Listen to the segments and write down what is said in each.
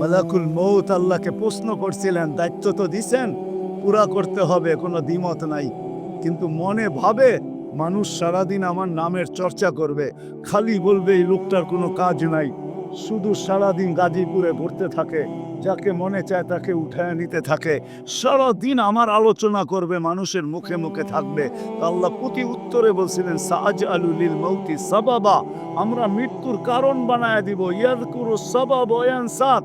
মালাকুল মৌত আল্লাহকে প্রশ্ন করছিলেন, দায়িত্ব তো দিছেন, পুরা করতে হবে, কোনো দ্বিমত নাই। কিন্তু মনে ভাবে মানুষ সারাদিন আমার নামের চর্চা করবে, খালি বলবে এই লোকটার কোনো কাজ নাই। শুধু সারাদিন গাজীপুরে ঘুরতে থাকে, যাকে মনে চায় তাকে উঠায় নিতে থাকে। সারাদিন আমার আলোচনা করবে, মানুষের মুখে মুখে থাকবে। আল্লাহ প্রতি উত্তরে বলছিলেন সাজ আলুলিল মৌতি সাবাবা, আমরা মৃত্যুর কারণ বানায় দিব। ইয়াদ করো সাবাব সাত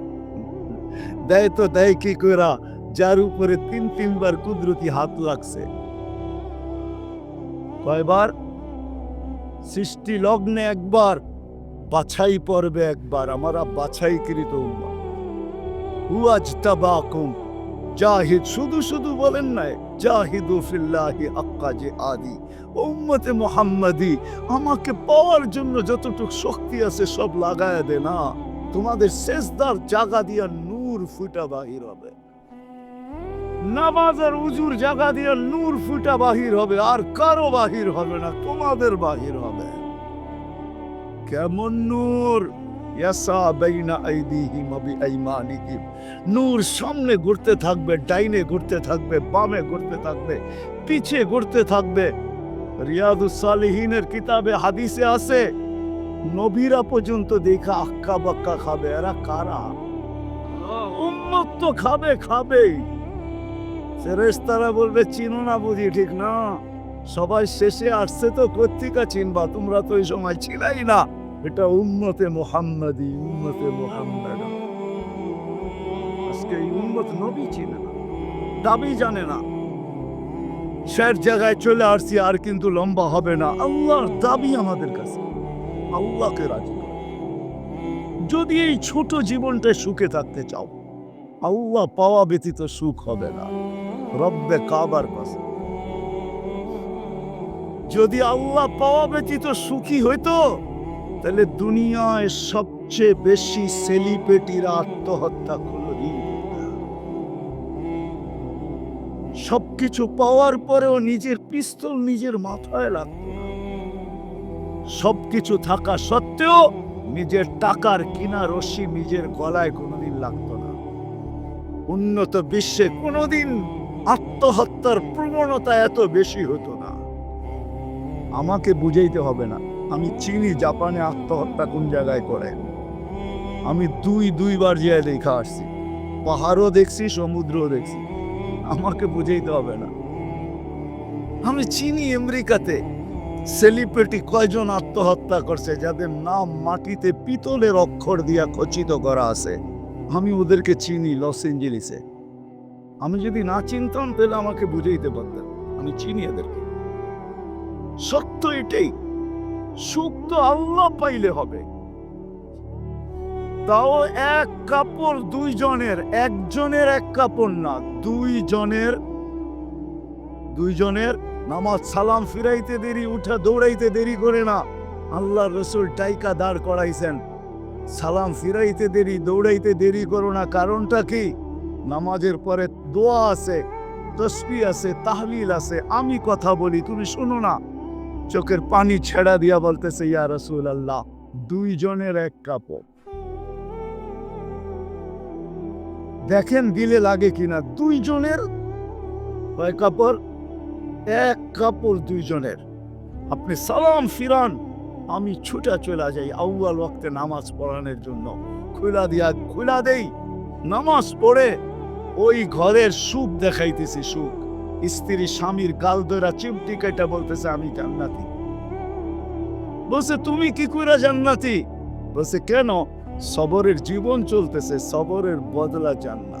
দেয় তো দেয় কি করা যার উপরে তিন তিনবার কুদরতি হাত লাগছে। কয়বার? সৃষ্টি লগ্নে একবার, বাছাই পর্বে একবার, আমরা হুয়াজ তাবাকুম জাহিদ শুধু শুধু বলেন নাই, জাহিদু ফিল্লাহি আক্কা যে আদি, উম্মতে মোহাম্মদি, আমাকে পাওয়ার জন্য যতটুকু শক্তি আছে সব লাগায় দে না। তোমাদের শেষদার জাগা দিয়া নূর ফুটা বাহির হবে। নামাজ আর উজুর জায়গা দিয়ে নূর ফুটা বাহির হবে, আর কারও বাহির হবে না, তোমাদের বাহির হবে। কেমন নূর? নূর সামনে ঘুরতে থাকবে, ডাইনে ঘুরতে থাকবে, বামে ঘুরতে থাকবে, পিছে ঘুরতে থাকবে। রিয়াদুস সালিহিনের কিতাবে হাদিসে আছে, নবীরা পর্যন্ত দেখা আক্কা বাক্কা খাবে, এরা কারা? উম্মত তো খাবে। খাবেই ফেরেশতারা বলবে, চিনো না বুঝি, ঠিক না? সবাই শেষে আসছে তো কর্তিকা চিনবা, তোমরা তো ওই সময় ছিলাই না। এটা উম্মতে মোহাম্মদি, উম্মতে মোহাম্মদ। আজকে এই নবী চিনে না, দাবি জানে না। শের জায়গায় চলে আসছি, আর কিন্তু লম্বা হবে না। আল্লাহর দাবি আমাদের কাছে। আল্লাহকে রাজি। যদি এই ছোট জীবনটা সুখে থাকতে চাও, আল্লাহ পাওয়া ব্যতীত সুখ হবে না। রব্বে কাবার কাছে যদি আল্লাহ পাওয়া ব্যতীত সুখী হইতো, তাহলে দুনিয়ায় সবচেয়ে বেশি সেলিব্রিটিরা আত্মহত্যা কোনোদিন সবকিছু পাওয়ার পরেও নিজের পিস্তল নিজের মাথায় লাগতো সবকিছু থাকা সত্ত্বেও নিজের টাকার কিনা রশ্মি নিজের গলায় কোনোদিন লাগতো না। উন্নত বিশ্বে কোনোদিন আত্মহত্যার প্রবণতা এত বেশি হতো না। আমাকে বুঝাইতে হবে না, আমি চিনি জাপানে আত্মহত্যা কোন জায়গায় করে। আমি দুই, দুইবার যেয়ে দেখা আসছি। পাহাড়ও দেখছি, সমুদ্রও দেখছি। আমাকে বুঝাইতে হবে না। আমি চিনি আমেরিকাতে। সেলিব্রিটি কয়জন আত্মহত্যা করছে যাদের নাম মাটিতে পিতলের অক্ষর দিয়া খচিত করা আছে? আমি ওদেরকে চিনি লস এঞ্জেলিসে। আমি যদি না চিনতাম, তাহলে আমাকে বুঝাইতে পারতেন। আমি চিনি এদেরকে। সত্য এটাই। সুখ তো আল্লাহ পাইলে হবে। তাও এক কাপড় দুইজনের, একজনের এক কাপড় না, দুইজনের দুইজনের নামাজ সালাম ফিরাইতে দেরি, উঠা দৌড়াইতে দেরি করে না। আল্লাহ রসুল টাইকা দাঁড় করাইছেন। সালাম ফিরাইতে দেরি, দৌড়াইতে দেরি করো না। কারণটা কি? নামাজের পরে দোয়া আছে, তসবি আছে, তাহলিল আছে, আমি কথা বলি, তুমি শোনো না। চোখের পানি ছেড়া দিয়া বলতেছে, ইয়া রসুল আল্লাহ দুইজনের এক কাপড়। দেখেন দিলে লাগে কিনা দুইজনের কয় কাপড়? এক কাপড় দুইজনের। আপনি সালাম ফিরান, আমি ছুটা চলে যাই আউয়াল ওয়াক্তে নামাজ পড়ানোর জন্য। খুলা দিয়া, খুলা দেই, নামাজ পড়ে ওই ঘরের সুখ দেখাইতেছি, সুখ। স্ত্রী স্বামীর গাল ধরা চিমটি কেটে বলতেছে, আমি জান্নাতি। বলছে, তুমি কি করে জান্নাতি? বলছে, কেন? সবরের জীবন চলতেছে, সবরের বদলা জান্নাত।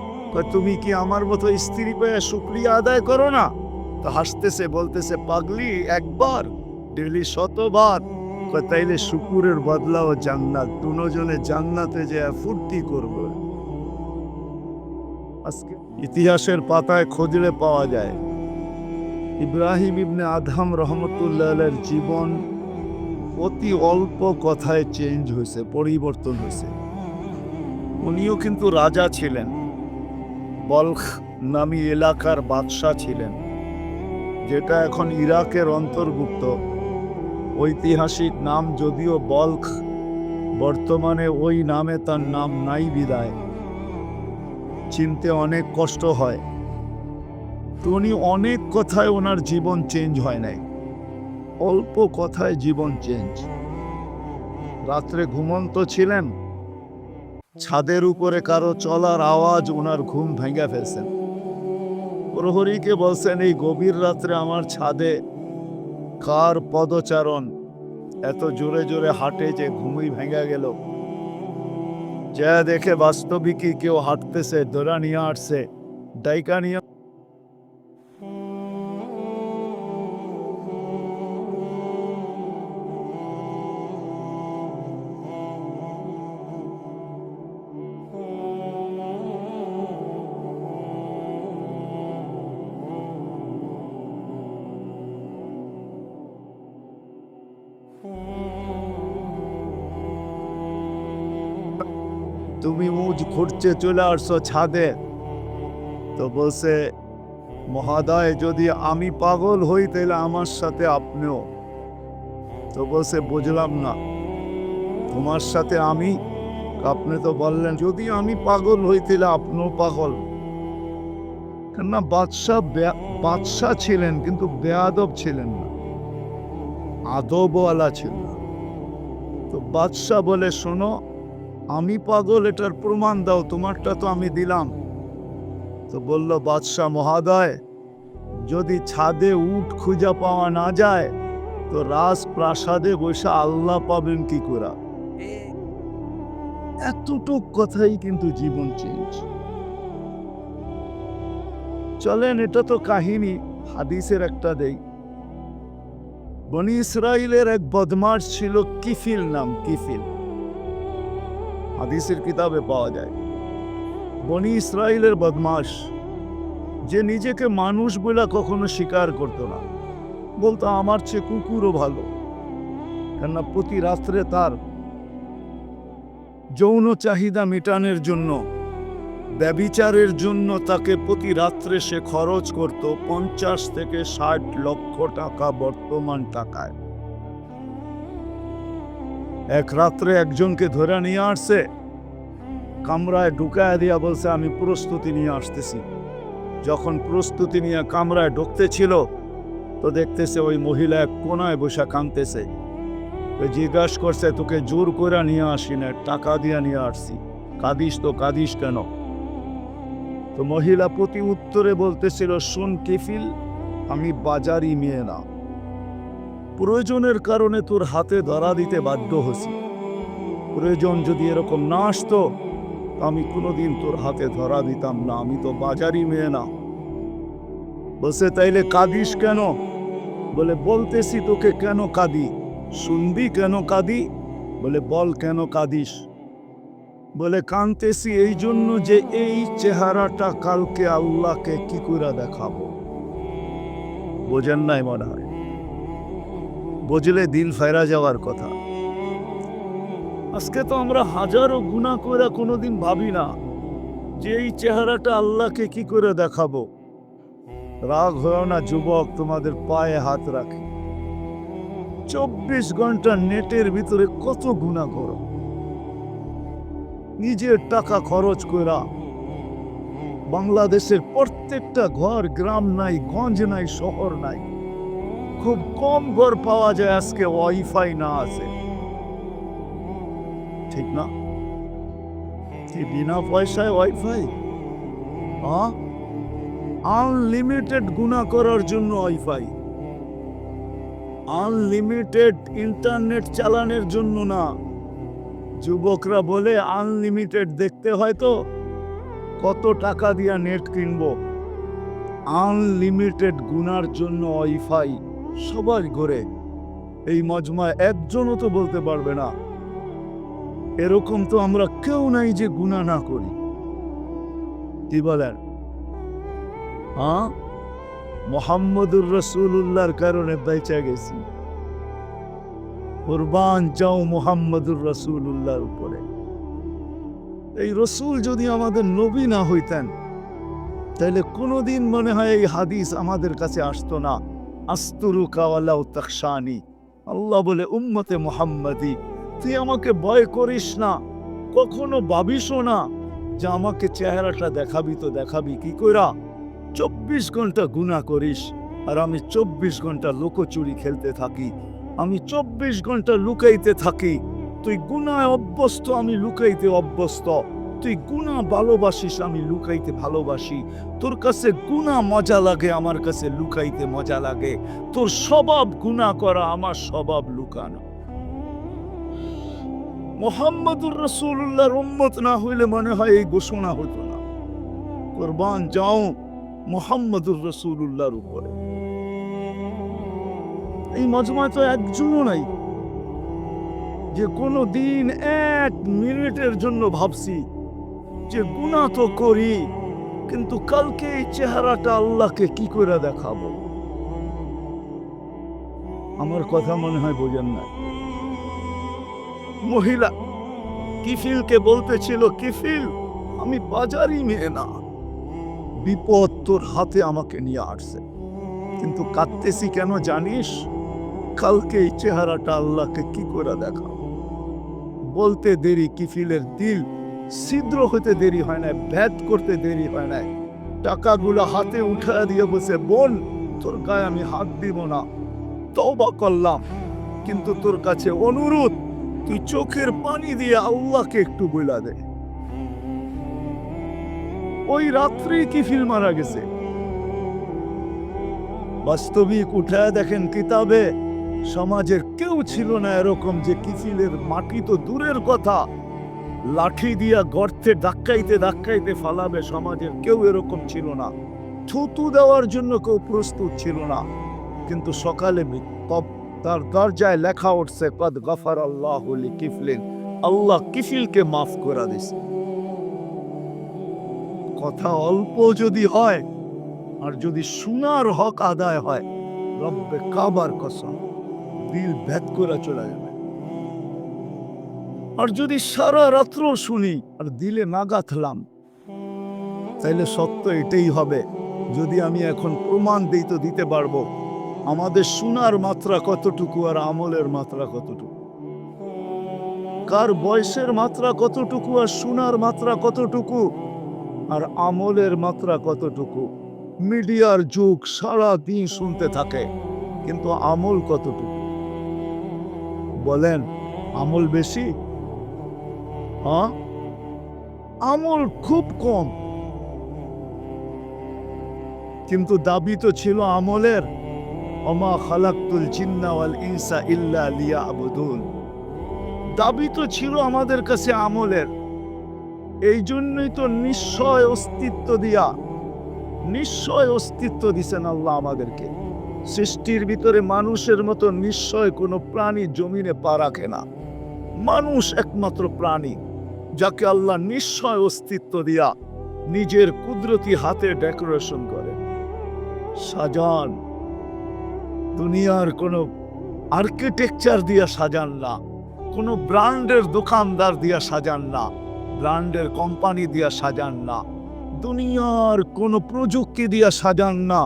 তুমি কি আমার মতো স্ত্রী পেয়ে শুক্রিয়া আদায় করো না? তো হাসতেছে, বলতেছে, পাগলি, একবার, ডেলি শতবার। তাইলে শুকুরের বদলাও জান্নাত, দুজনে জান্নাতে যে ফুর্তি করবে। আজকে ইতিহাসের পাতায় খোঁজলে পাওয়া যায়, ইব্রাহিম ইবনে আদহাম রহমতুল্লাহের জীবন অতি অল্প কথায় চেঞ্জ হয়েছে, পরিবর্তন হয়েছে। উনিও কিন্তু রাজা ছিলেন। বলখ নামী এলাকার বাদশাহ ছিলেন, যেটা এখন ইরাকের অন্তর্ভুক্ত। ঐতিহাসিক নাম যদিও বলখ, বর্তমানে ওই নামে তার নাম নাই বিদায়। চিনতে অনেক কষ্ট হয়। উনি অনেক কথায় ওনার জীবন চেঞ্জ হয় নাই। অল্প কথায় জীবন চেঞ্জ। রাত্রে ঘুমন্ত ছিলেন ছাদের উপরে কারও চলার আওয়াজ ওনার ঘুম ভেঙে ফেলছেন। প্রহরীকে বলছেন, এই গভীর রাত্রে আমার ছাদে কার পদচারণ? এত জোরে জোরে হাঁটে যে ঘুমই ভেঙে গেল। যা দেখে বাস্তবিকই কেউ হাঁটতেছে দোরা নিয়ে আসছে, ডাইকা নিয়ে উজ চলে আসছো ছাদে। তো বলছে, মহাদয়, যদি আমি পাগল হই, তাহলে আমার সাথে আপনিও। তো বলছে, বুঝলাম না। তোমার সাথে আমি? আপনি তো বললেন, যদি আমি পাগল হই, তাহলে আপনিও পাগল। কেননা বাদশাহ বাদশাহ ছিলেন, কিন্তু বেয়াদব ছিলেন না। আদবওয়ালা ছিল তো বাদশাহ বলে, শোনো আমি পাগল, এটার প্রমাণ দাও, তোমারটা তো আমি দিলাম। তো বলল, বাদশাহ মহাদয়, যদি ছাদে উট খুঁজা পাওয়া না যায়, তো রাজপ্রাসাদে বসে আল্লাহ পাবেন কি করে? এতটুক কথাই কিন্তু জীবন চেঞ্জ। চলেন, এটা তো কাহিনী, হাদিসের একটা দেই। বনি ইসরায়েলের এক বদমাস ছিল কিফিল নাম, কিফিল। হাদিসের কিতাবে পাওয়া যায়। বনি ইসরায়েলের বদমাস যে নিজেকে মানুষ বলে কখনো স্বীকার করতো না, বলতো, আমার চেয়ে কুকুরও ভালো। কেননা প্রতি রাত্রে তার যৌন চাহিদা মেটানোর জন্য, ব্যবিচারের জন্য তাকে প্রতি রাত্রে সে খরচ করত পঞ্চাশ থেকে ষাট লক্ষ টাকা বর্তমান টাকায়। এক রাত্রে একজনকে ধরে নিয়ে আসছে। কামরায় ঢুকায় দিয়া বলছে, আমি প্রস্তুতি নিয়ে আসতেছি। যখন প্রস্তুতি নিয়ে কামরায় ঢুকতে ছিল, তো দেখতেছে ওই মহিলা এক কোনায় বসে কাঁদতেছে। জিজ্ঞাসা করছে, তোকে জোর করে নিয়ে আসি না, টাকা দিয়ে নিয়ে আসছি। কাঁদিস তো, কাঁদিস কেন? তো মহিলা প্রতি উত্তরে বলতেছিল, শুন কেফিল, আমি বাজারি মেয়ে না। প্রয়োজনের কারণে তোর হাতে ধরা দিতে বাধ্য হছি প্রয়োজন যদি এরকম না আসতো, আমি কোনোদিন তোর হাতে ধরা দিতাম না। আমি তো বাজারি মেয়ে না। বসে তাইলে কাঁদিস কেন? বলে, বলতেছি তোকে কেন কাঁদি? শুনবি কেন কাঁদি? বলে, বল কেন কাঁদিস? বলে, কাঁদতেছি এই জন্য যে এই চেহারাটা কালকে আল্লাহকে কি করে দেখাবো? বোঝেন নাই মনে হয়। বুঝলে দিল ফেরা যাওয়ার কথা। আজকে তো আমরা হাজারো গুণা করে কোনোদিন ভাবি না যে এই চেহারাটা আল্লাহকে কি করে দেখাবো। রাগ হয় না যুবক তোমাদের পায়ে হাত রাখে। চব্বিশ ঘণ্টা নেটের ভিতরে কত গুণা করো। নিজের টাকা খরচ করা বাংলাদেশের প্রত্যেকটা ঘর, গ্রাম নাই, গঞ্জ নাই, শহর নাই। খুব কম ঘর পাওয়া যায় আজকে ওয়াইফাই না আছে। ঠিক না? কি বিনা পয়সায় ওয়াইফাই? আনলিমিটেড গুণা করার জন্য ওয়াইফাই। আনলিমিটেড ইন্টারনেট চালানোর জন্য না। যুবকরা বলে আনলিমিটেড দেখতে হয় তো? কত টাকা দিয়া নেট কিনবো? আনলিমিটেড গুনার জন্য ওয়াইফাই। সবার ঘরে। এই মজমায় একজনও তো বলতে পারবে না। এরকম তো আমরা কেউ নাই যে গুণা না করি। কি বলেন? হ্যাঁ? মোহাম্মদুর রসুল্লাহর কারণে বেঁচে গেছি। কোরবান যাও মোহাম্মদুর রসুল্লাহর উপরে। এই রসুল যদি আমাদের নবী না হইতেন, তাহলে কোনোদিন মনে হয় এই হাদিস আমাদের কাছে আসতো না। আস্তুরু কাওয়ালাউ তাকশানি আল্লাহ বলে, উম্মতে মোহাম্মদি, তুই আমাকে ভয় করিস না, কখনো ভাবিসও না যে আমাকে চেহারাটা দেখাবি তো দেখাবি কি কইরা। চব্বিশ ঘণ্টা গুণা করিস আর আমি চব্বিশ ঘণ্টা লোকচুরি খেলতে থাকি। আমি চব্বিশ ঘণ্টা লুকাইতে থাকি। তুই গুনায় অভ্যস্ত, আমি লুকাইতে অভ্যস্ত। তুই গুণা ভালোবাসিস, আমি লুকাইতে ভালোবাসি। তোর কাছে গুণা মজা লাগে, আমার কাছে লুকাইতে মজা লাগে। তোর স্বভাব গুণা করা, আমার স্বভাব লুকানো। মোহাম্মদুর রসুল্লাহর উম্মত না হইলে মনে হয় এই ঘোষণা হতো না। কোরবান যাও মোহাম্মদুর রসুল্লাহর উপরে। এই মজমায় তো একজনও নাই। যে কোনো দিন এক মিনিটের জন্য ভাবছি যে গুণা তো করি, কিন্তু কালকে এই চেহারাটা আল্লাহকে কি করে দেখাবো? আমার কথা মনে হয় বোঝেন না। মহিলা, কিফিলকে বলতেছিল, কিফিল, আমি বাজারই মেয়ে না। বিপদ তোর হাতে আমাকে নিয়ে আসছে। কিন্তু কাঁদতেছি কেন জানিস? কালকে এই চেহারাটা আল্লাহকে কি করে দেখাবো? বলতে দেরি কিফিলের দিল ছিদ্র হতে দেরি হয় না ভেদ করতে দেরি হয় না টাকাগুলো হাতে উঠা দিয়ে বসে বোন, তোর গায়ে আমি হাত দিব না। তওবা করলাম, কিন্তু তোর কাছে অনুরোধ, তুই চোখের পানি দিয়ে আল্লাহকে একটু বইলা দে। ওই রাত্রি কিফিল মারা গেছে। বাস্তবিক উঠায় দেখেন কিতাবে, সমাজের কেউ ছিল না এরকম যে কিফিলের মাটি তো দূরের কথা। লাঠি দিয়া গর্তে ধাক্কাইতে ধাক্কাইতে ফালাবে সমাজের কেউ এরকম ছিল না। থুতু দেওয়ার জন্য কেউ প্রস্তুত ছিল না। কিন্তু সকালে তার দরজায় লেখা উঠছে, কদ গফার আল্লাহ কিফলিন আল্লাহ কিফিলকে মাফ করা দিছে কথা অল্প যদি হয়, আর যদি সোনার হক আদায় হয়, রব্বে কাবার কসম, দিল ভেদ করে চলে যাবে। আর যদি সারা রাত্র শুনি আর দিলে না গাঁথলাম তাইলে সত্য এটাই হবে। যদি আমি এখন প্রমাণ দিই তো দিতে পারব, আমাদের শোনার মাত্রা কতটুকু আর আমলের মাত্রা কতটুকু? কার বয়সের মাত্রা কতটুকু আর শোনার মাত্রা কতটুকু? আর আমলের মাত্রা কতটুকু? মিডিয়ার যুগ সারা দিন শুনতে থাকে, কিন্তু আমল কতটুকু? বলেন, আমল বেশি হ্যাঁ? আমল খুব কম। কিন্তু দাবি তো ছিল আমলের। অমা খালাক্তুল জিন্না ওয়াল ইনসা ইল্লা লিয়াবুদুন। দাবি তো ছিল আমাদের কাছে আমলের। এই জন্যই তো নিশ্চয় অস্তিত্ব দিয়া, নিশ্চয় অস্তিত্ব দিছেন আল্লাহ আমাদেরকে। সৃষ্টির ভিতরে মানুষের মতো নিশ্চয় কোনো প্রাণী জমিনে পা রাখে না। মানুষ একমাত্র প্রাণী। যাকে আল্লাহ নিশ্চয় অস্তিত্ব দিয়া নিজের কুদরতি হাতে ডেকোরেশন করে। সাজান। দুনিয়ার কোনো আর্কিটেকচার দিয়া সাজান না, কোনো ব্র্যান্ডের দোকানদার দিয়া সাজান না, ব্র্যান্ডের কোম্পানি দিয়া সাজান না, দুনিয়ার কোনো প্রযুক্তি দিয়া সাজান না,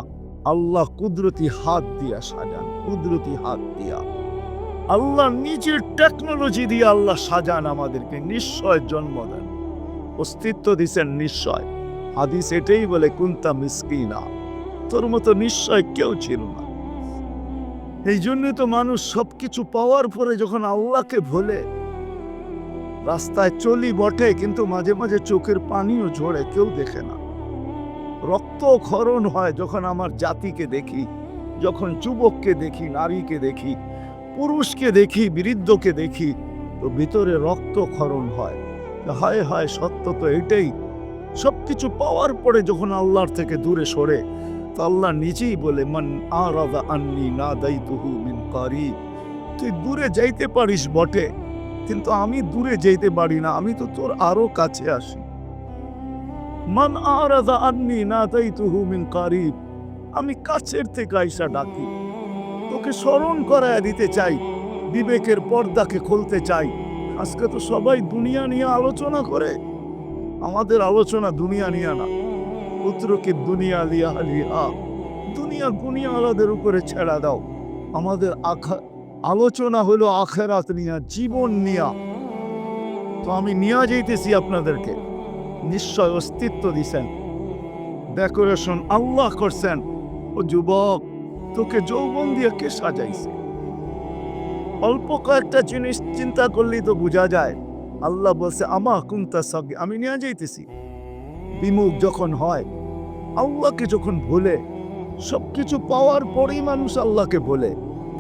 আল্লাহ কুদরতি হাত দিয়া সাজান, কুদরতি হাত দিয়া। আল্লাহ নিজের টেকনোলজি দিয়ে আল্লাহ সাজান আমাদেরকে, নিশ্চয় জন্ম দেন। অস্তিত্ব দিছেন নিশ্চয়। হাদিস এটাই বলে, কুন্তা মিসকিনা। তোর মতো নিশ্চয় কেউ ছিল না। এই জন্যই তো মানুষ সবকিছু পাওয়ার পরে যখন আল্লাহকে ভোলে, রাস্তায় চলি বটে, কিন্তু মাঝে মাঝে চোখের পানিও ঝরে, কেউ দেখে না। রক্ত ক্ষরণ হয় যখন আমার জাতিকে দেখি, যখন যুবককে দেখি, নারীকে দেখি পুরুষকে দেখি, বৃদ্ধকে দেখি, তো ভিতরে রক্ত ক্ষরণ হয়। হায় হায়, সত্য তো এটাই। সবকিছু পাওয়ার পরে যখন আল্লাহর থেকে দূরে সরে, তো আল্লাহ নিজেই বলে, মান আরাদা আন্নি না দাই তুহু মিন কারি তুই দূরে যাইতে পারিস বটে, কিন্তু আমি দূরে যেতে পারি না, আমি তো তোর আরও কাছে আসি। মান আরাদা আন্নি না দায়িতুহু মিন কারিব। আমি কাছের থেকে আইসা ডাকি। তোকে স্মরণ করায় দিতে চাই, বিবেকের পর্দাকে খুলতে চাই। আজকে তো সবাই দুনিয়া নিয়ে আলোচনা করে। আমাদের আলোচনা দুনিয়া নিয়ে না, পুত্রকে দুনিয়া লিয়া লিয়া দুনিয়া দুনিয়া আলাদের উপরে ছেড়া দাও। আমাদের আখা, আলোচনা হলো আখেরাত নিয়া, জীবন নিয়া। তো আমি নিয়ে যাইতেছি আপনাদেরকে। নিশ্চয় অস্তিত্ব দিছেন। ডেকোরেশন আল্লাহ করছেন। ও যুবক তোকে যৌবন দিয়ে কে সাজাইছে? অল্প কয়েকটা জিনিস চিন্তা করলেই তো বোঝা যায়। আল্লাহ বলছে, আমা কুন্তা সগে আমি নিয়ে যাইতেছি। বিমুখ যখন হয়, আল্লাহকে যখন ভুলে, সবকিছু পাওয়ার পরেই মানুষ আল্লাহকে বলে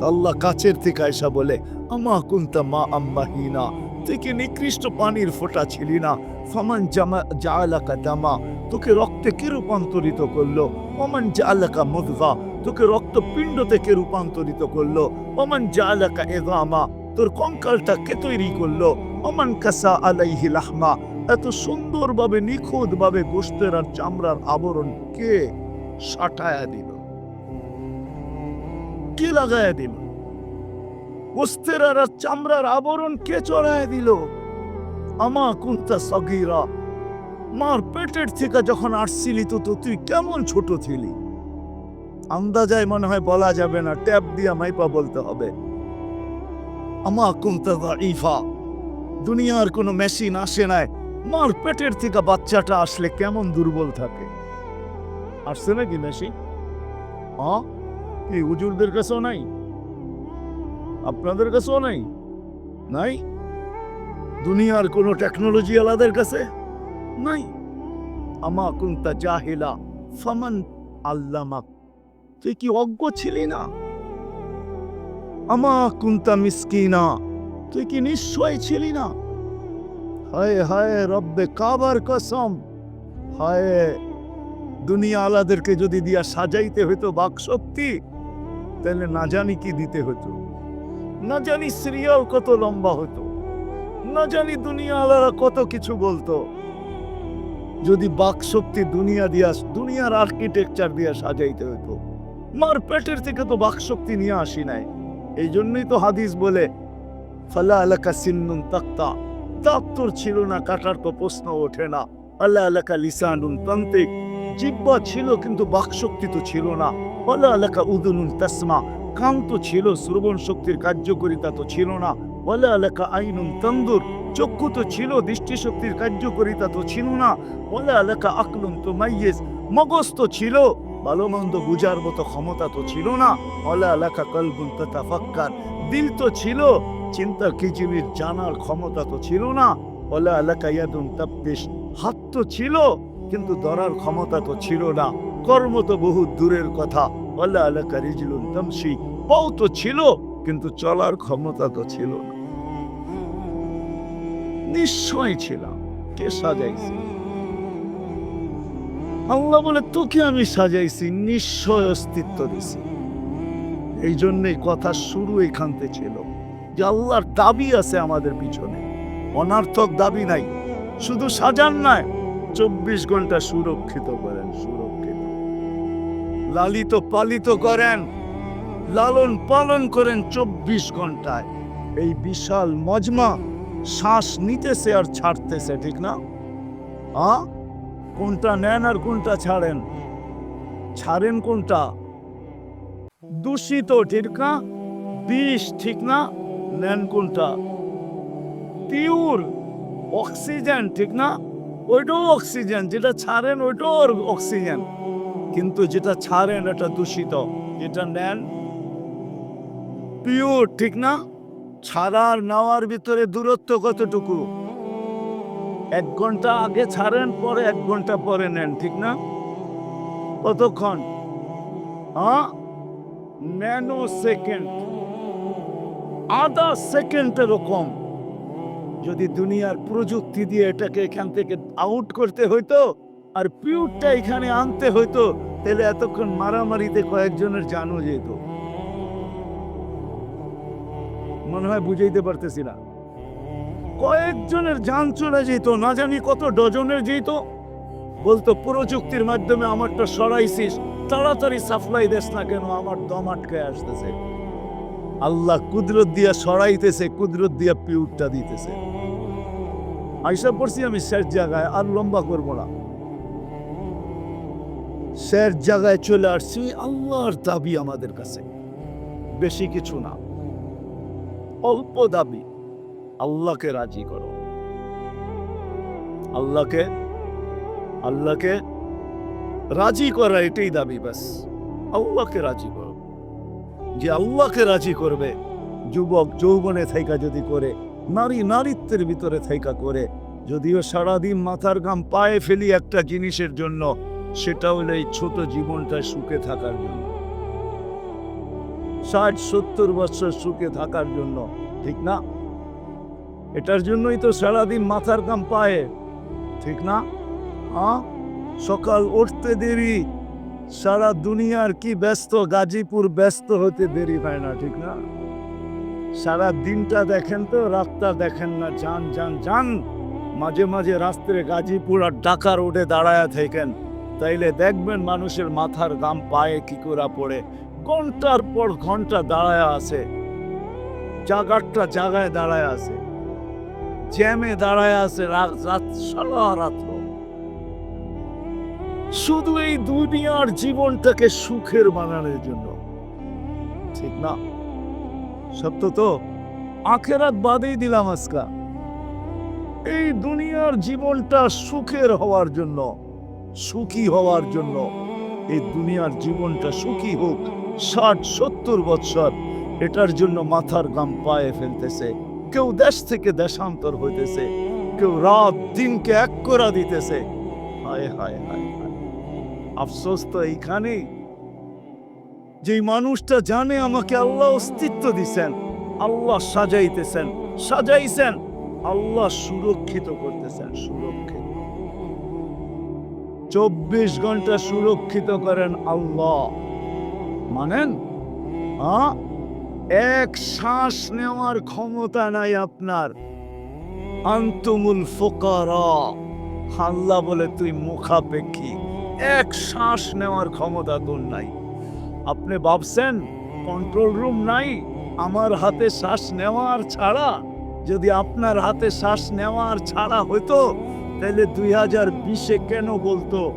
আল্লাহ কাছের থেকে আয়সা বলে, আমা কুন্তা মা আম্মা হিনা, তুই কি নিকৃষ্ট পানির ফোঁটা ছিলি না? ফমান জামা জালাকা দামা, তোকে রক্তে কে রূপান্তরিত করল? ওমান জালাকা মুদগা তোকে রক্তপিণ্ড থেকে রূপান্তরিত করল। ওমান জালাকা এদামা তোর কঙ্কালটা কে তৈরি করল। ওমান কাসা আলাইহি লাহমা, এত সুন্দরভাবে, নিখুঁতভাবে গোস্তের আর চামড়ার আবরণ কে সাটায়া দিল? কে লাগায়া দিল? গোস্তের আর চামড়ার আবরণ কে চড়ায় দিল? আমা কুন্তা সগিরা, মার পেটের থেকে যখন আসছিলি তো তুই কেমন ছোট ছিলি? আন্দাজায় মনে হয় বলা যাবে না, ট্যাপ দিয়া মাইপা বলতে হবে। আমা ইফা দুনিয়ার কোনো মেশিন আসে নাই। মার পেটের থেকে বাচ্চাটা আসলে কেমন দুর্বল থাকে। আসছে নাকি মেশিন? হ্যাঁ কি হুজুরদের কাছেও নাই? আপনাদের কাছেও নাই? নাই? দুনিয়ার কোনো টেকনোলজি আলাদের কাছে? নাই। আমা কুন্তা জাহিলা, ফামান আল্লামাক। তুই কি অজ্ঞ ছিলি না? আমা কুন্তা মিসকিনা, তুই কি নিশ্চয় ছিলি না? হায় হায় রব্বে কাবার কসম। হায়, দুনিয়া আলাদেরকে যদি দিয়া সাজাইতে হইতো বাকশক্তি, তাহলে না জানি কি দিতে হতো না জানি সিরিয়াল কত লম্বা হতো না জানি দুনিয়া আলারা কত কিছু বলতো। যদি বাকশক্তি দুনিয়া দিয়া, দুনিয়ার আর্কিটেকচার দিয়া সাজাইতে হইতো। মার পেটের থেকে তো বাকশক্তি নিয়ে আসি নাই। এই জন্যই তো হাদিস বলে, ফালা আলাকা সিন্নুন তাক্তা। দাঁত তোর ছিল না, কাটার তো প্রশ্ন ওঠে না। আল্লাহ আলাকা লিসানুন তান্ত্রিক জিব্বা ছিল, কিন্তু বাকশক্তি তো ছিল না। আল্লাহ আলাকা উদুনুন তাসমা। কান তো ছিল, শ্রবণ শক্তির কার্যকরিতা তো ছিল না। ওয়ালা আলাকা আইনুন তন্দুর। চক্ষু তো ছিল, দৃষ্টিশক্তির কার্যকরিতা তো ছিল না। ওয়ালা আলাকা আকলুন তো মাইয়েস। মগজ তো ছিল ভালো মন্দ বুঝার মতো ক্ষমতা তো ছিল না। ওয়ালা আলাকা কলবুন তাফাক্কার দিল তো ছিল, চিন্তা কিচিমির জানার ক্ষমতা তো ছিল না। ওলা আলাকা ইয়াদুন তাপ্পিস হাত তো ছিল, কিন্তু ধরার ক্ষমতা তো ছিল না। কর্ম তো বহু দূরের কথা। ওলা আলাকা রিজলুন তামসি পাও তো ছিল, কিন্তু চলার ক্ষমতা তো ছিল না। নিশ্চয় ছিলাম। কে সাজাইছে? আল্লাহ বলে, তোকে আমি সাজাইছি, নিশ্চয় অস্তিত্ব দিছি। এই জন্যই কথা শুরু এখানতে ছিল যে আল্লাহর দাবি আছে আমাদের পিছনে। অনার্থক দাবি নাই, শুধু সাজান নয় চব্বিশ ঘণ্টা সুরক্ষিত করেন, সুরক্ষিত। লালিত পালিত করেন, লালন পালন করেন চব্বিশ ঘন্টায়। এই বিশাল মজমা, শ্বাস নিতেছে আর ছাড়তেছে, ঠিক না? আ? কোনটা নেন আর কোনটা ছাড়েন? ছাড়েন কোনটা? দূষিত ঠিক না বিষ ঠিক না, নেন কোনটা? পিওর অক্সিজেন ঠিক না, ওইটাও অক্সিজেন, যেটা ছাড়েন ওইটাও অক্সিজেন। কিন্তু যেটা ছাড়েন এটা দূষিত, যেটা নেন পিওর ঠিক না, ছাড়ার নেওয়ার ভিতরে দূরত্ব কতটুকু? এক ঘণ্টা আগে ছাড়েন, পরে এক ঘণ্টা পরে নেন, ঠিক না? কতক্ষণ? হ্যাঁ? Nano second. আধা সেকেন্ডেরও কম যদি দুনিয়ার প্রযুক্তি দিয়ে এটাকে এখান থেকে আউট করতে হইতো, আর পিউরটা এখানে আনতে হইতো, তাহলে এতক্ষণ মারামারিতে কয়েকজনের জানও যেত। মনে হয় বুঝাইতে পারতেছি না। কয়েকজনের যান চলে যেত, না জানি কত ডজনের যেত। বলতো প্রযুক্তির মাধ্যমে আমারটা সরাইছিস, তাড়াতাড়ি সাপ্লাই দেস না কেন, আমার দম আটকে আসতেছে। আল্লাহ কুদরত দিয়া সরাইতেছে, কুদরত দিয়া পিউরটা দিতেছে। আইসা পড়ছি আমি শেষ জায়গায়, আর লম্বা করব না। শেষ জায়গায় চলে আসছি আল্লাহর দাবি আমাদের কাছে। বেশি কিছু না, অল্প দাবি। আল্লাহকে রাজি করো। আল্লাহকে আল্লাহকে রাজি করা এটাই দাবি বাস। আল্লাহকে রাজি করো। যে আল্লাহকে রাজি করবে, যুবক যৌবনে থাইকা যদি করে, নারী নারীত্বের ভিতরে থাইকা করে, যদিও সারাদিন মাথার গাম পায়ে ফেলি একটা জিনিসের জন্য, সেটা হলো এই ছোট জীবনটা সুখে থাকার জন্য। ষাট সত্তর বছর সুখে থাকার জন্য, ঠিক না? এটার জন্যই তো সারাদিন মাথার গাম পায়ে। ঠিক না? হ্যাঁ সকাল উঠতে দেরি। সারা দুনিয়ার কি ব্যস্ত? গাজীপুর ব্যস্ত হতে দেরি হয় না, ঠিক না? সারা দিনটা দেখেন তো, রাতটা দেখেন না, যান যান যান। মাঝে মাঝে রাস্তায় গাজীপুর আর ঢাকা রোডে দাঁড়ায়া থাকেন। তাইলে দেখবেন মানুষের মাথার গাম পায়ে কি করে পড়ে। ঘণ্টার পর ঘণ্টা দাঁড়ায় আছে। জাগারটা জাগায় দাঁড়ায় আছে। জ্যামে দাঁড়ায় আছে শুধু এই দুনিয়ার জীবনটাকে সুখের বানানোর জন্য। ঠিক না? সত্য তো? আখেরাত বাদেই দিলাম আজকা। এই দুনিয়ার জীবনটা সুখের হওয়ার জন্য, সুখী হওয়ার জন্য, এই দুনিয়ার জীবনটা সুখী হোক, ষাট সত্তর বৎসর, এটার জন্য মাথার গাম পায়ে ফেলতেছে। কেউ দেশ থেকে দেশান্তর হইতেছে, কেউ রাত দিনকে এক করা দিতেছে। হায় হায় হায় আফসোস তো এইখানেই। যেই মানুষটা জানে আমাকে আল্লাহ অস্তিত্ব দিছেন, আল্লাহ সাজাইতেছেন, সাজাইছেন, আল্লাহ সুরক্ষিত করতেছেন, সুরক্ষিত। চব্বিশ ঘণ্টা সুরক্ষিত করেন আল্লাহ। মানেন? হ্যাঁ এক শ্বাস নেওয়ার ক্ষমতা নাই আপনার। আন্তুমুল ফোকারা। আল্লাহ বলে, তুই মুখাপেক্ষী। এক শ্বাস নেওয়ার ক্ষমতা তোর নাই। আপনি ভাবছেন কন্ট্রোল রুম নাই, আমার হাতে শ্বাস নেওয়ার ছাড়া? যদি আপনার হাতে শ্বাস নেওয়ার ছাড়া হতো তাহলে দুই হাজার বিশে কেন বলতো?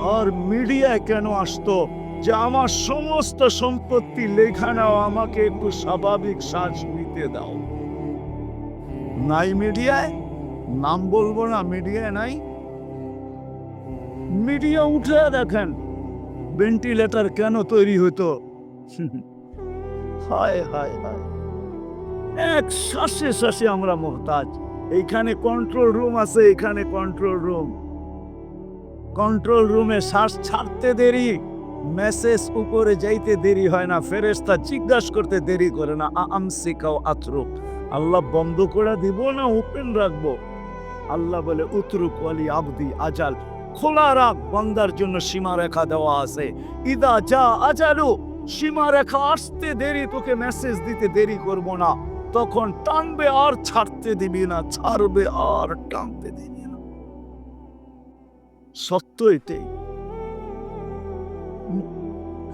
আর মিডিয়ায় কেন আসতো? যে আমার সমস্ত সম্পত্তি লেখা নাও, আমাকে একটু স্বাভাবিক শ্বাস নিতে দাও। নাই মিডিয়ায়? নাম বলব না, মিডিয়ায় নাই? মিডিয়া উঠে দেখেন ভেন্টিলেটর কেন তৈরি হতো হায় হায় হায়। এক শ্বাসে শ্বাসে আমরা মোহতাজ। এইখানে কন্ট্রোল রুম আছে এখানে কন্ট্রোল রুম কন্ট্রোল রুমে শ্বাস ছাড়তে দেরি। মেসেজ উপরে যাইতে দেরি হয় না ফেরেস্তা জিজ্ঞাসা করতে দেরি করে না আম শিখাও আতরুক আল্লাহ বন্ধ করে দিব না ওপেন রাখব? আল্লাহ বলে, উতরুক ওয়ালি আবদি আজাল। খোলা রাখ, বন্দার জন্য সীমা রেখা দেওয়া আছে। ইদা যা আজালু। সীমা রেখা আসতে দেরি, তোকে মেসেজ দিতে দেরি করব না। তখন টানবে আর ছাড়তে দিবি না, ছাড়বে আর টানতে দিবি না। সত্য এটাই।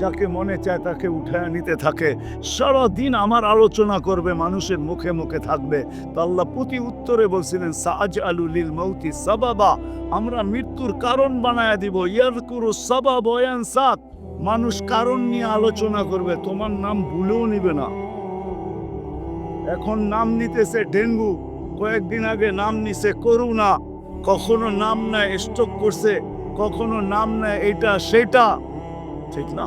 যাকে মনে চায় তাকে উঠায় নিতে থাকে। সারাদিন আমার আলোচনা করবে, মানুষের মুখে মুখে থাকবে। তো আল্লাহ প্রতি উত্তরে বলছিলেন সাজ আলুলিল মৌতি সাবাবা। আমরা মৃত্যুর কারণ বানায় দিব। ইয়ার কুরু সাবা বয়ান সাত মানুষ কারণ নিয়ে আলোচনা করবে, তোমার নাম ভুলেও নিবে না। এখন নাম নিতেছে ডেঙ্গু। কয়েকদিন আগে নাম নিছে করুণা। কখনো নাম নেয় স্ট্রোক করছে, কখনো নাম নেয় এটা সেটা ঠিক না?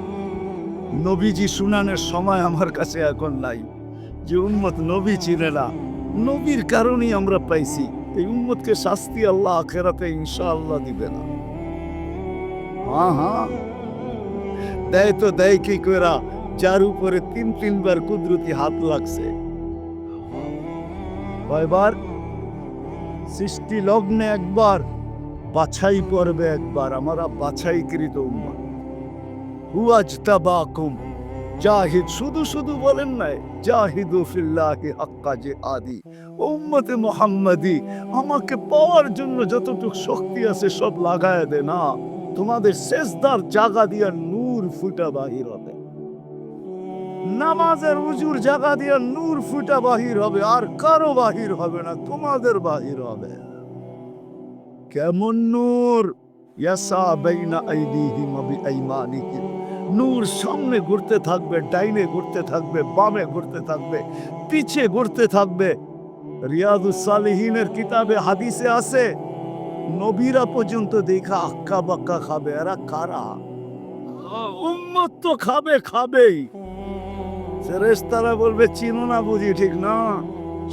নবীজি শুনানের সময় আমার কাছে এখন নাই। যে উম্মত নবী চিনে না, নবীর কারণেই আমরা পাইছি। এই উম্মতকে শাস্তি আল্লাহ আখেরাতে ইনশাআল্লাহ দিবে না। হ্যাঁ হ্যাঁ দেয় তো দেয় কি করা যার উপরে তিন তিনবার কুদরতি হাত লাগছে। কয়বার? সৃষ্টি লগ্নে একবার, বাছাই পর্বে একবার। আমরা বাছাইকৃত উম্মত। হুয়াজতাবাকুম। জাহিদ শুধু শুধু বলেন নাই, জাহিদু ফিল্লাহি হাক্কা যে আদি উম্মতে মোহাম্মদি, আমাকে পাওয়ার জন্য যতটুকু শক্তি আছে সব লাগায় দে না। তোমাদের শেষদার জাগা দিয়া নূর ফুটা বাহির হবে। নামাজের উজুর জায়গা দিয়া নূর ফুটা বাহির হবে, আর কারও বাহির হবে না, তোমাদের বাহির হবে। কেমন নূর? ইয়াসা বাইনা আইদিহিম ওয়া বিআইমানিহিম। নূর সামনে ঘুরতে থাকবে, ডাইনে ঘুরতে থাকবে, বামে ঘুরতে থাকবে, পিছে ঘুরতে থাকবে। রিয়াদুস সালিহিনের কিতাবে হাদিসে আছে, নবীরা পর্যন্ত দেখা আক্কা বাক্কা খাবে, এরা কারা? উম্মত তো খাবে, খাবেই। ফেরেশতারা বলবে, চিনো না বুঝি, ঠিক না?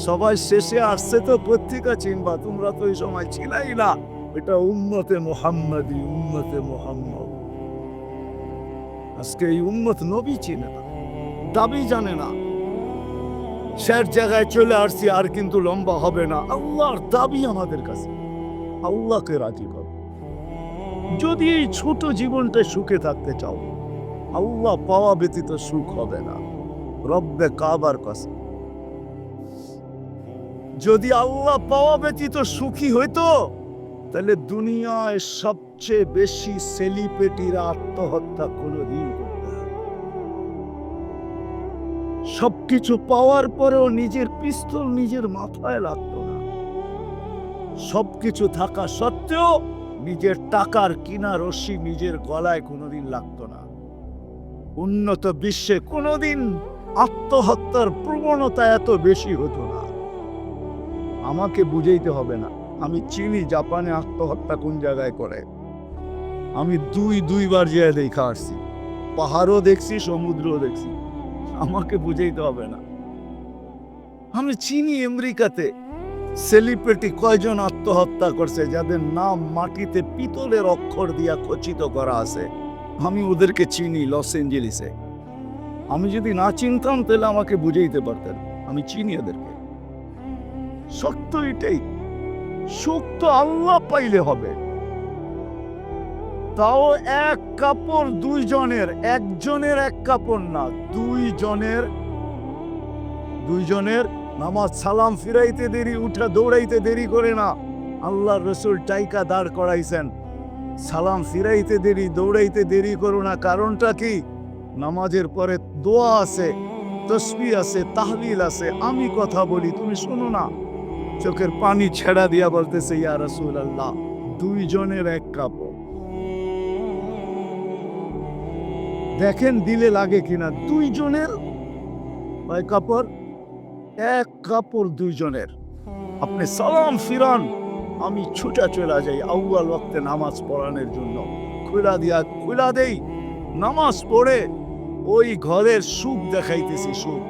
সবাই শেষে আসছে তো পত্রিকা চিনবা, তোমরা তো এই সময় ছিলাই না। এটা উম্মতে মোহাম্মদি, উম্মতে মোহাম্মদ। আজকে এই উম্মত নবী চিনে না, দাবি জানে না। শের জায়গায় চলে আসছি, আর কিন্তু লম্বা হবে না। আল্লাহর দাবি আমাদের কাছে। আল্লাহকে রাজি কর। যদি এই ছোট জীবনটা সুখে থাকতে চাও, আল্লাহ পাওয়া ব্যতীত সুখ হবে না। রব্বে কাবার কাছে যদি আল্লাহ পাওয়া ব্যতীত সুখী হইতো তাহলে দুনিয়ায় সবচেয়ে বেশি সেলিব্রিটিরা আত্মহত্যা কোনোদিন করতে সবকিছু পাওয়ার পরেও নিজের পিস্তল নিজের মাথায় লাগতো না। সবকিছু থাকা সত্ত্বেও নিজের টাকার কিনা রশ্মি নিজের গলায় কোনোদিন লাগতো না। উন্নত বিশ্বে কোনোদিন আত্মহত্যার প্রবণতা এত বেশি হতো না। আমাকে বুঝাইতে হবে না। আমি চিনি জাপানে আত্মহত্যা কোন জায়গায় করে? আমি দুই, দুইবার যেয়ে দেখা আসছি। পাহাড়ও দেখছি, সমুদ্রও দেখছি। আমাকে বুঝাইতে হবে না। আমি চিনি আমেরিকাতে। সেলিব্রিটি কয়জন আত্মহত্যা করছে, যাদের নাম মাটিতে পিতলের অক্ষর দিয়া খচিত করা আছে। আমি ওদেরকে চিনি লস এঞ্জেলিসে। আমি যদি না চিনতাম, তাহলে আমাকে বুঝাইতে পারতেন। আমি চিনি ওদেরকে। সত্য এটাই। সুখ তো আল্লাহ পাইলে হবে। তাও এক কাপড় দুইজনের, একজনের এক কাপড় না, দুইজনের দুইজনের নামাজ সালাম ফিরাইতে দেরি, উঠা দৌড়াইতে দেরি করে না। আল্লাহ রসুল টাইকা দাঁড় করাইছেন। সালাম ফিরাইতে দেরি, দৌড়াইতে দেরি করো না। কারণটা কি? নামাজের পরে দোয়া আছে, তসবি আছে, তাহলিল আছে। আমি কথা বলি, তুমি শোনো না। চোখের পানি ছেড়া দিয়া বলতেছে, ইয়া রসুল আল্লাহ দুইজনের এক কাপড় দেখেন দিলে লাগে কিনা দুইজনের কয় কাপড়? এক কাপড় দুইজনের আপনি সালাম ফিরান, আমি ছুটা চলে যাই আউয়াল ওয়াক্তে নামাজ পড়ানোর জন্য। খুলা দিয়া, খুলা দেই, নামাজ পড়ে ওই ঘরের সুখ দেখাইতেছি, সুখ।